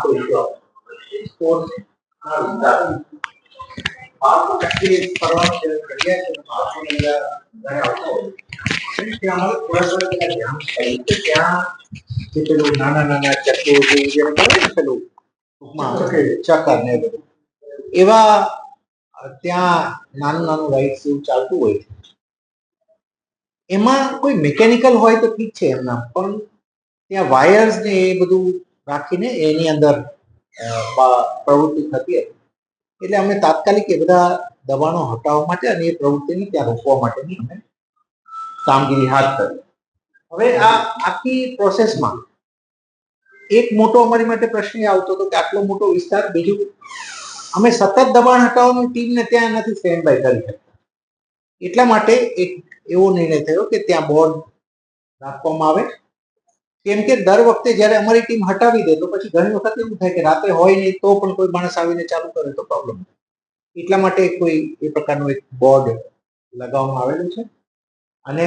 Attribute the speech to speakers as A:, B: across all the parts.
A: આખો issue આવે. Sports ના વિસ્તાર. બાળકો actually ફરવાનું જે કરીએ છીએ, બાળકોને બધા ઘરે આવતા હોય. ત્યાં અમારે થોડા થોડા પેલા ધ્યાન થાય કે ત્યાં જે પેલું નાના નાના ચક્કો જેવું જેને કહેવાય ને પેલું ટૂંકમાં ચક્કર ને એ બધું એવા અ, ત્યાં નાનું નાનું રાઇડ્સ એવું ચાલતું હોય છે એમાં કોઈ મિકેનિકલ હોય તો ઠીક છે એમના પણ ત્યાં વાયર્સ ને એ બધું રાખીને એની અંદર પ્રવૃત્તિ થતી હતી. એટલે અમે તાત્કાલિક એ બધા દબાણો હટાવવા માટે અને એ પ્રવૃત્તિને ત્યાં રોકવા માટેની અમે કામગીરી હાથ ધરી. હવે આ આખી પ્રોસેસમાં એક મોટો અમારી માટે પ્રશ્ન એ આવતો હતો કે આટલો મોટો વિસ્તાર બીજું અમે સતત દબાણ હટાવવાની ટીમને ત્યાં નથી સ્ટેન્ડ બાય કરી શકતા. એટલા માટે એક એવો નિર્ણય થયો કે ત્યાં બોર્ડ રાખવામાં આવે કેમ કે દર વખતે જ્યારે અમારી ટીમ હટાવી દે તો પછી ઘણી વખત એવું થાય કે રાત્રે હોય નહીં તો પણ કોઈ માણસ આવીને ચાલુ કરે તો પ્રોબ્લેમ એટલા માટે કોઈ એ પ્રકારનું એક બોર્ડ લગાવવામાં આવેલું છે. અને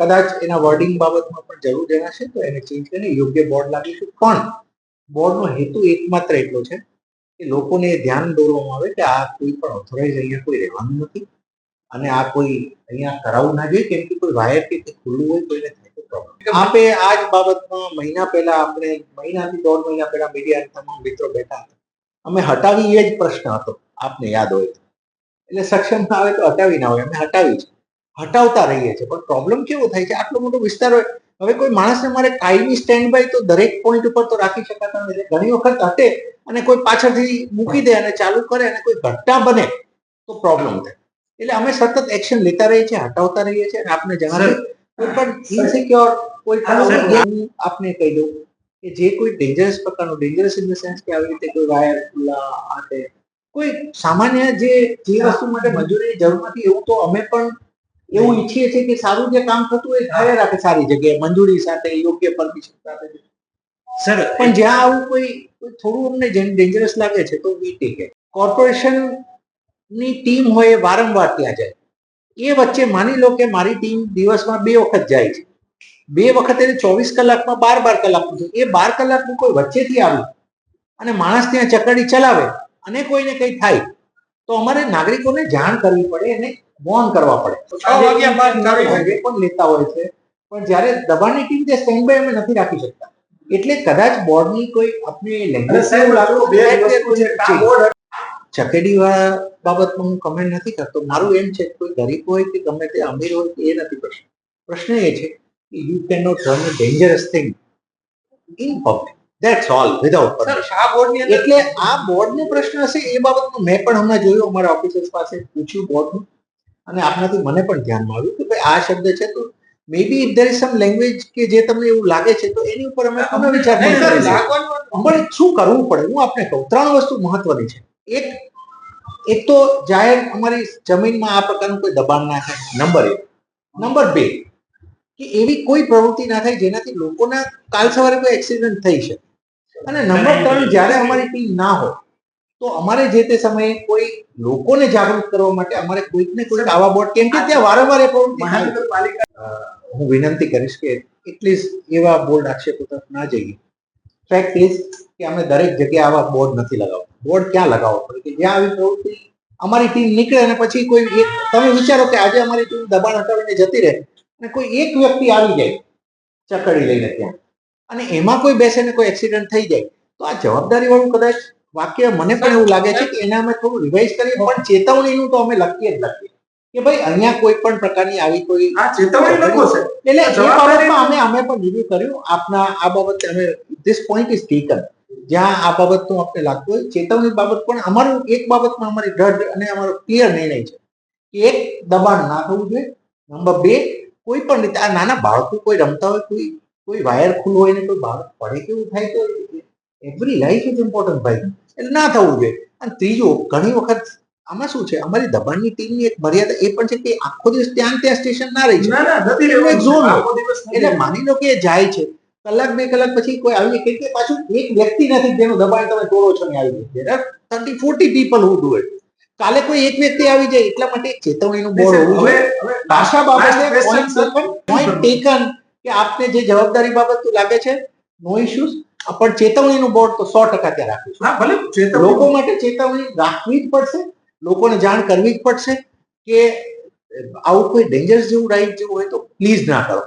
A: કદાચ એના વર્ડિંગ બાબતમાં પણ જરૂર જણાશે તો એને ચેન્જ કરીને યોગ્ય બોર્ડ લાગીશું. પણ બોર્ડનો હેતુ એકમાત્ર એટલો છે કે લોકોને ધ્યાન દોરવામાં આવે કે આ કોઈ પણ ઓથોરાઇઝ અહીંયા કોઈ રહેવાનું નથી. અને આ કોઈ અહીંયા કરાવવું ના જોઈએ કેમ કે કોઈ વાયર કે ખુલ્લું હોય કોઈને આપે આ જ બાબતમાં મહિના પહેલા આપણે મહિનાથી દોઢ મહિના પહેલા મીડિયા તમામ મિત્રો બેઠા હતા. અમે હટાવી એ જ પ્રશ્ન હતો આપને યાદ હોય એટલે સક્ષમ ના આવે તો હટાવી ના હોય અમે હટાવી છે. હટાવતા રહીએ છીએ પણ પ્રોબ્લેમ કેવો થાય છે? આટલો મોટો વિસ્તાર હોય હવે કોઈ માણસને મારે કાયમી સ્ટેન્ડ બાય તો દરેક પોઈન્ટ ઉપર તો રાખી શકાતા નથી. ઘણી વખત હટે અને કોઈ પાછળથી મૂકી દે અને ચાલુ કરે અને કોઈ ઘટના બને તો પ્રોબ્લેમ થાય. એટલે અમે સતત એક્શન લેતા રહીએ છીએ હટાવતા રહીએ છીએ અને આપને જણાવીએ. કોઈ પણ ઇનસિક્યોર કોઈ પણ આપને કહી દઉં કે જે કોઈ ડેન્જરસ પ્રકારનું ડેન્જરસ ઇન ધ સેન્સ કે આવી રીતે કોઈ વાયર ખુલ્લા આ તે કોઈ સામાન્ય જે જે વસ્તુ માટે મજૂરીની જરૂર નથી એવું તો અમે પણ એવું ઈચ્છીએ છીએ કે સારું જે કામ થતું હોય એ રાખે સારી જગ્યાએ મંજૂરી સાથે યોગ્ય પરમિશન સાથે.
B: સર
A: પણ જ્યાં આવું કોઈ કોઈ થોડું અમને ડેન્જરસ લાગે છે તો વી ટેક કોર્પોરેશનની ટીમ હોય એ વારંવાર ત્યાં જાય. એ વચ્ચે માની લો કે મારી ટીમ દિવસમાં બે વખત જાય છે. બે વખત એટલે ચોવીસ કલાકમાં બાર બાર કલાકનું છે એ બાર કલાકનું કોઈ વચ્ચેથી આવ્યું અને માણસ ત્યાં ચકડી ચલાવે અને કોઈને કંઈ થાય તો અમારે નાગરિકોને જાણ કરવી પડે અને મૌન કરવા પડે. પણ લેતા હોય છે પણ જ્યારે દબાણની ટીમ તે સ્ટેન્ડ બાય અમે નથી રાખી શકતા. એટલે કદાચ બોર્ડની કોઈ આપણે લેંગ્વેજ ચકેડી બાબતમાં હું કમેન્ટ નથી કરતો. મારું એમ છે કોઈ ગરીબ હોય કે ગમે તે અમીર હોય કે એ નથી પ્રશ્ન. પ્રશ્ન એ છે કે you can not run a dangerous thing in public that's all without permission
B: આ બોર્ડની ની
A: એટલે આ બોર્ડનો પ્રશ્ન હશે એ બાબતનું મેં પણ હમણાં જોયું અમારા ઓફિસર્સ પાસે પૂછ્યું બોર્ડનું અને આપનાથી મને પણ ધ્યાનમાં આવ્યું કે ભાઈ આ શબ્દ છે તો may be if there is some language કે જે તમને એવું લાગે છે તો એની ઉપર અમે પુનઃ વિચાર પણ શું કરવું પડે? હું આપને કહું ત્રણ વસ્તુ મહત્વની છે. એક એક તો જાહેર અમારી જમીનમાં આ પ્રકારનું કોઈ દબાણ ના થાય. નંબર એક. નંબર બે કે એવી કોઈ પ્રવૃત્તિ ના થાય જેનાથી લોકોના કાલ સવારે કોઈ એક્સિડન્ટ થઈ શકે. અને નંબર ત્રણ જ્યારે અમારી ટીમ ના હોય તો અમારે જે તે સમયે કોઈ લોકોને જાગૃત કરવા માટે અમારે કોઈક ને કોઈક આવા બોર્ડ કેમ કે ત્યાં વારંવાર એ
B: મહાનગરપાલિકા
A: હું વિનંતી કરીશ કે એટલીસ્ટ એવા બોર્ડ આક્ષેપો તરફ ના જઈએ. ફેક્ટ ઇઝ કે અમે દરેક જગ્યાએ આવા બોર્ડ નથી લગાવતા. બોર્ડ ક્યાં લગાવવા પડે? કે જ્યાં આવી પ્રવૃત્તિ અમારી ટીમ નીકળે અને પછી કોઈ એક, તમે વિચારો કે આજે અમારી ટીમ દબાણ હટાવીને જતી રહે અને કોઈ એક વ્યક્તિ આવી જાય ચકડી લઈને ત્યાં. અને એમાં કોઈ બેસે ને કોઈ એક્સિડન્ટ થઈ જાય. તો આ જવાબદારી વાળું કદાચ વાક્ય મને પણ એવું લાગે છે કે એને અમે થોડું રિવાઇઝ કરીએ, પણ ચેતવણીનું તો અમે લખીએ જ લખીએ. કે ભાઈ અહીંયા કોઈ પણ પ્રકારની આવી કોઈ
B: ચેતવણી લખો છે.
A: એટલે એ બાબતમાં અમે અમે પણ રિવ્યુ કર્યું. આપના આ બાબતે અમે ધીસ પોઈન્ટ ઇઝ ટેકન જ્યાં આ બાબતનું આપણે લાગતું હોય. ચેતવણી બાબત પણ અમારું એક બાબતમાં અમારી દ્રઢ અને અમારો ક્લિયર નિર્ણય છે કે એક દબાણ ના થવું જોઈએ. નંબર બે કોઈ પણ રીતે આ નાના બાળકો કોઈ રમતા હોય કોઈ કોઈ વાયર ખુલ્લું હોય ને કોઈ બાળક પડે કેવું થાય તો એવરી લાઈફ ઇઝ ઇમ્પોર્ટન્ટ ભાઈ. એટલે ના થવું જોઈએ. અને ત્રીજું ઘણી વખત આમાં શું છે? અમારી દબાણની ટીમની એક મર્યાદા એ પણ છે કે આખો દિવસ ત્યાં ત્યાં સ્ટેશન ના રહી એક ઝોન
B: નથી.
A: એટલે માની લો કે જાય છે. કલાક બે કલાક પછી કોઈ આવી કે કે પાછું એક વ્યક્તિ નથી જેનું દબાણ તમે તોડો છો ને આવી જાય thirty forty people who do it કાલે કોઈ એક વ્યક્તિ આવી જાય એટલા માટે ચેતવણીનું બોર્ડ હોવું જોઈએ. ભાષા બાબતે પોઈન્ટ ટેકન કે આપને જે જવાબદારી બાબત લાગે છે નો ઇશ્યુઝ પણ ચેતવણીનું બોર્ડ તો સો ટકા ત્યાં રાખીશું.
B: ભલે
A: લોકો માટે ચેતવણી રાખવી જ પડશે. લોકોને જાણ કરવી જ પડશે કે આવું કોઈ ડેન્જર જેવું રાઈડ જેવું હોય તો પ્લીઝ ના કરો.